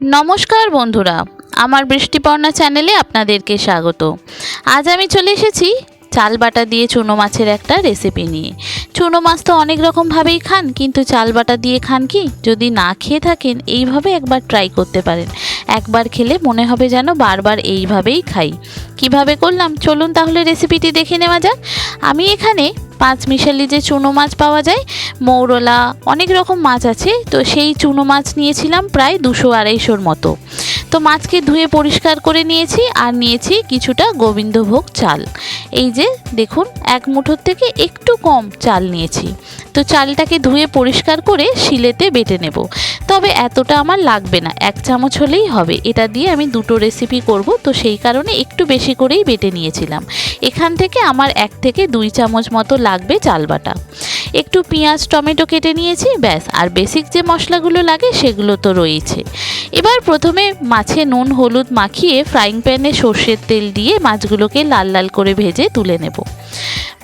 নমস্কার বন্ধুরা, আমার বৃষ্টিপর্ণা চ্যানেলে আপনাদেরকে স্বাগত। আজ আমি চলে এসেছি চাল বাটা দিয়ে চুনো মাছের একটা রেসিপি নিয়ে। চুনো মাছ তো অনেক রকমভাবেই খান, কিন্তু চাল বাটা দিয়ে খান কি? যদি না খেয়ে থাকেন, এইভাবে একবার ট্রাই করতে পারেন। একবার খেলে মনে হবে যেন বারবার এইভাবেই খাই। কীভাবে করলাম? চলুন তাহলে রেসিপিটি দেখে নেওয়া যাক। আমি এখানে পাঁচ মিশালি যে চুনো মাছ পাওয়া যায়, মৌরলা, অনেক রকম মাছ আছে, তো সেই চুনো মাছ নিয়েছিলাম প্রায় দুশো আড়াইশোর মতো। তো মাছকে ধুয়ে পরিষ্কার করে নিয়েছি আর নিয়েছি কিছুটা গোবিন্দভোগ চাল। এই যে দেখুন, এক মুঠোর থেকে একটু কম চাল নিয়েছি। তো চালটাকে ধুয়ে পরিষ্কার করে শিলেতে বেটে নেব। তবে এতটা আমার লাগবে না, এক চামচ হলেই হবে। এটা দিয়ে আমি দুটো রেসিপি করব, তো সেই কারণে একটু বেশি করেই বেটে নিয়েছিলাম। এখান থেকে আমার এক থেকে দুই চামচ মতো লাগবে চাল বাটা। একটু পেঁয়াজ, টমেটো কেটে নিয়েছি, ব্যাস। আর বেসিক যে মশলাগুলো লাগে সেগুলো তো রয়েছে। এবার প্রথমে মাছে নুন, হলুদ মাখিয়ে ফ্রাইং প্যানে সর্ষের তেল দিয়ে মাছগুলোকে লাল লাল করে ভেজে তুলে নেব।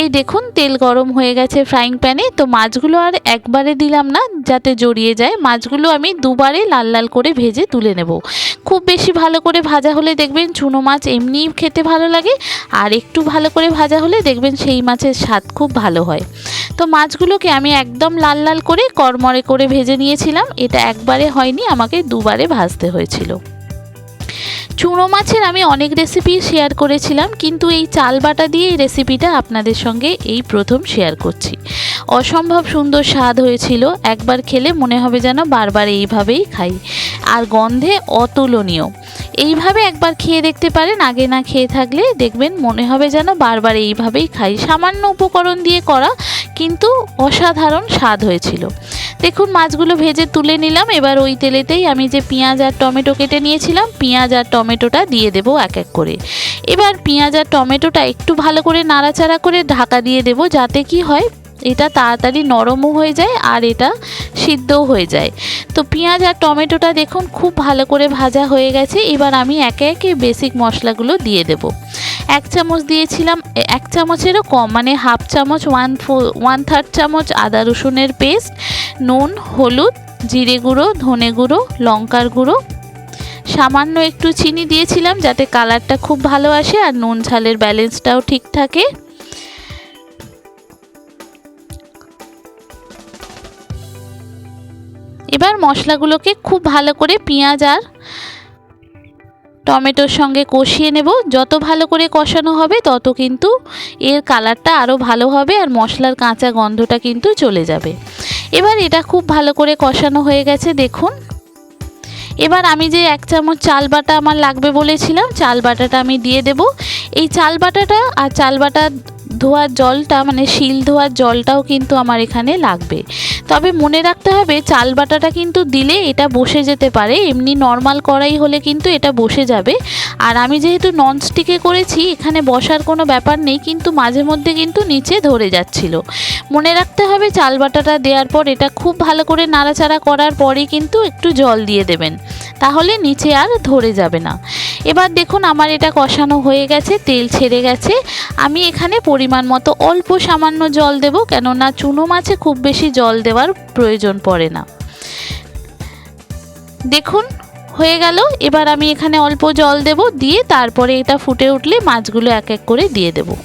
এই দেখুন, তেল গরম হয়ে গেছে ফ্রাইং প্যানে তো মাছগুলো আর একবারে দিলাম না, যাতে জড়িয়ে যায়। মাছগুলো আমি দুবারে লাল লাল করে ভেজে তুলে নেব। খুব বেশি ভালো করে ভাজা হলে দেখবেন চুনো মাছ এমনিই খেতে ভালো লাগে, আর একটু ভালো করে ভাজা হলে দেখবেন সেই মাছের স্বাদ খুব ভালো হয়। তো মাছগুলোকে আমি একদম লাল লাল করে কড়মড়ে করে ভেজে নিয়েছিলাম, এটা একবারে হয়নি, আমাকে দুবারে ভাজতে হয়েছিল। চুনো মাছের আমি অনেক রেসিপি শেয়ার করেছিলাম, কিন্তু এই চাল বাটা দিয়ে এই রেসিপিটা আপনাদের সঙ্গে এই প্রথম শেয়ার করছি। অসম্ভব সুন্দর স্বাদ হয়েছিল, একবার খেলে মনে হবে যেন বারবার এইভাবেই খাই। আর গন্ধে অতুলনীয়। এইভাবে একবার খেয়ে দেখতে পারেন, আগে না খেয়ে থাকলে দেখবেন মনে হবে যেন বারবার এইভাবেই খাই। সামান্য উপকরণ দিয়ে করা, কিন্তু অসাধারণ স্বাদ হয়েছিল। দেখুন, মাছগুলো ভেজে তুলে নিলাম। এবার ওই তেলেতেই আমি যে পেঁয়াজ আর টমেটো কেটে নিয়েছিলাম, পেঁয়াজ আর টমেটোটা দিয়ে দেবো এক এক করে। এবার পেঁয়াজ আর টমেটোটা একটু ভালো করে নাড়াচাড়া করে ঢাকা দিয়ে দেবো, যাতে কি হয়, এটা তাড়াতাড়ি নরমও হয়ে যায় আর এটা সিদ্ধও হয়ে যায়। তো পেঁয়াজ আর টমেটোটা দেখুন, খুব ভালো করে ভাজা হয়ে গেছে। এবার আমি একে একে বেসিক মশলাগুলো দিয়ে দেব। এক চামচ দিয়েছিলাম এক চামচেরও কম মানে হাফ চামচ ওয়ান ফো ওয়ান থার্ড চামচ আদা রসুনের পেস্ট নুন, হলুদ, জিরে গুঁড়ো, ধনে গুঁড়ো, লঙ্কার গুঁড়ো। সামান্য একটু চিনি দিয়েছিলাম যাতে কালারটা খুব ভালো আসে আর নুন ঝালের ব্যালেন্সটাও ঠিক থাকে। এবার মশলাগুলোকে খুব ভালো করে পেঁয়াজ আর টমেটোর সঙ্গে কষিয়ে নেব। যত ভালো করে কষানো হবে তত কিন্তু এর কালারটা আরও ভালো হবে আর মশলার কাঁচা গন্ধটা কিন্তু চলে যাবে। এবার এটা খুব ভালো করে কষানো হয়ে গেছে, দেখুন। এবার আমি যে এক চামচ চাল বাটা আমার লাগবে বলেছিলাম, চাল বাটাটা আমি দিয়ে দেব। এই চাল বাটাটা আর চাল বাটা ধোয়ার জলটা মানে শিল ধোয়ার জলটাও কিন্তু আমার এখানে লাগবে। তবে মনে রাখতে হবে, চাল বাটাটা কিন্তু দিলে এটা বসে যেতে পারে, এমনি নর্মাল কড়াই হলে কিন্তু এটা বসে যাবে। আর আমি যেহেতু ননস্টিকে করেছি, এখানে বসার কোনো ব্যাপার নেই, কিন্তু মাঝে মধ্যে কিন্তু নিচে ধরে যাচ্ছিল। মনে রাখতে হবে, চাল বাটাটা দেওয়ার পর এটা খুব ভালো করে নাড়াচাড়া করার পরে কিন্তু একটু জল দিয়ে দেবেন। তাহলে নিচে আর ধরে যাবে না। এবার দেখুন আমার এটা কষানো হয়ে গেছে, তেল ছেড়ে গেছে। আমি এখানে পরিমাণ মতো অল্প সামান্য জল দেব, কেননা চুনো মাছে খুব বেশি জল দেওয়ার প্রয়োজন পড়ে না। দেখুন, হয়ে গেল। এবার আমি এখানে অল্প জল দেব, দিয়ে তারপরে এটা ফুটে উঠলে মাছগুলো এক এক করে দিয়ে দেবো।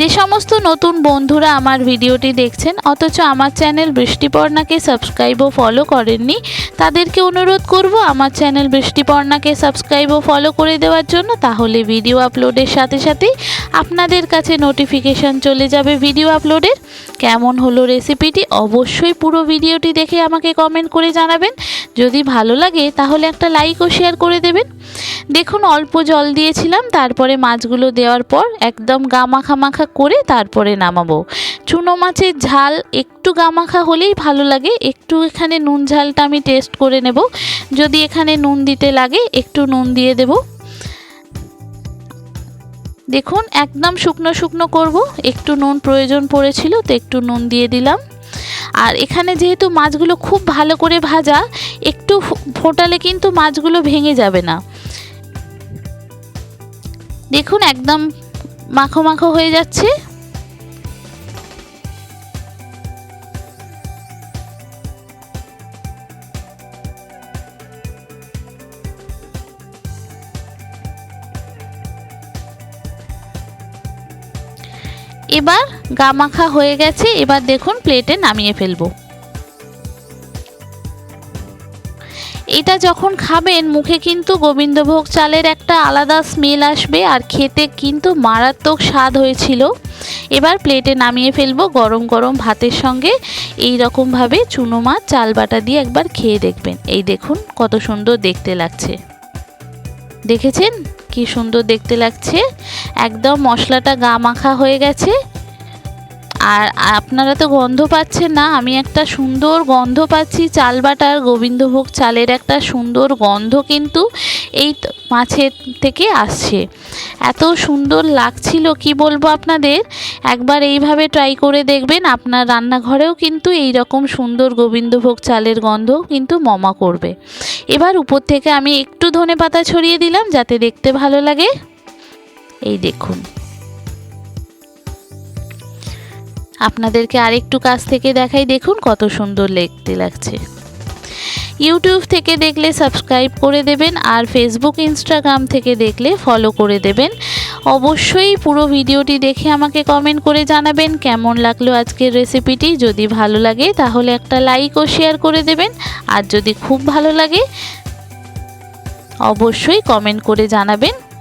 যে সমস্ত নতুন বন্ধুরা আমার ভিডিওটি দেখছেন, অথচ আমার চ্যানেল বৃষ্টিপর্ণাকে সাবস্ক্রাইব ও ফলো করেননি, তাদেরকে অনুরোধ করব আমার চ্যানেল বৃষ্টিপর্ণাকে সাবস্ক্রাইব ও ফলো করে দেওয়ার জন্য। তাহলে ভিডিও আপলোডের সাথে সাথেই আপনাদের কাছে নোটিফিকেশান চলে যাবে ভিডিও আপলোডের কেমন হলো রেসিপিটি অবশ্যই পুরো ভিডিওটি দেখে আমাকে কমেন্ট করে জানাবেন। যদি ভালো লাগে তাহলে একটা লাইক ও শেয়ার করে দেবেন। দেখুন, অল্প জল দিয়েছিলাম, তারপরে মাছগুলো দেওয়ার পর একদম গামাখা মাখা করে তারপরে নামাবো। চুনো মাছের ঝাল একটু গামাখা হলেই ভালো লাগে, একটু এখানে নুন ঝালটা আমি টেস্ট করে নেব। যদি এখানে নুন দিতে লাগে, একটু নুন দিয়ে দেব। দেখুন, একদম শুকনো শুকনো করব, একটু নুন প্রয়োজন পড়েছিল, তো একটু নুন দিয়ে দিলাম। আর এখানে যেহেতু মাছগুলো খুব ভালো করে ভাজা, একটু ফোটালে কিন্তু মাছগুলো ভেঙে যাবে না। দেখুন, একদম মাখো মাখো হয়ে যাচ্ছে। এবার গা মাখা হয়ে গেছে, এবার দেখুন প্লেটে নামিয়ে ফেলব। এটা যখন খাবেন, মুখে কিন্তু গোবিন্দভোগ চালের একটা আলাদা স্মেল আসবে আর খেতে কিন্তু মারাত্মক স্বাদ হয়েছিল। এবার প্লেটে নামিয়ে ফেলব গরম গরম ভাতের সঙ্গে। এই রকমভাবে চুনো মাছ, চাল বাটা দিয়ে একবার খেয়ে দেখবেন। এই দেখুন কত সুন্দর দেখতে লাগছে। দেখেছেন? কি সুন্দর দেখতে লাগছে। একদম মশলাটা গা মাখা হয়ে গেছে। আর আপনারা তো গন্ধ পাচ্ছেন না, আমি একটা সুন্দর গন্ধ পাচ্ছি। চাল বাটার গোবিন্দভোগ চালের একটা সুন্দর গন্ধ কিন্তু এই মাছের থেকে আসছে। এত সুন্দর লাগছিল, কি বলব আপনাদের? একবার এইভাবে ট্রাই করে দেখবেন, আপনার রান্নাঘরেও কিন্তু এই রকম সুন্দর গোবিন্দভোগ চালের গন্ধ কিন্তু মমা করবে। এবার উপর থেকে আমি একটু ধনে পাতা ছড়িয়ে দিলাম, যাতে দেখতে ভালো লাগে। এই দেখুন। আপনাদেরকে আরেকটু কাছ থেকে দেখাই, দেখুন কত সুন্দর দেখতে লাগছে। ইউটিউব থেকে দেখলে সাবস্ক্রাইব করে দেবেন, আর ফেসবুক ইনস্টাগ্রাম থেকে দেখলে ফলো করে দেবেন। অবশ্যই পুরো ভিডিওটি দেখে আমাকে কমেন্ট করে জানাবেন, কেমন লাগল আজকের রেসিপিটি যদি ভালো লাগে, তাহলে একটা লাইক ও শেয়ার করে দেবেন, আর যদি খুব ভালো লাগে, অবশ্যই কমেন্ট করে জানাবেন।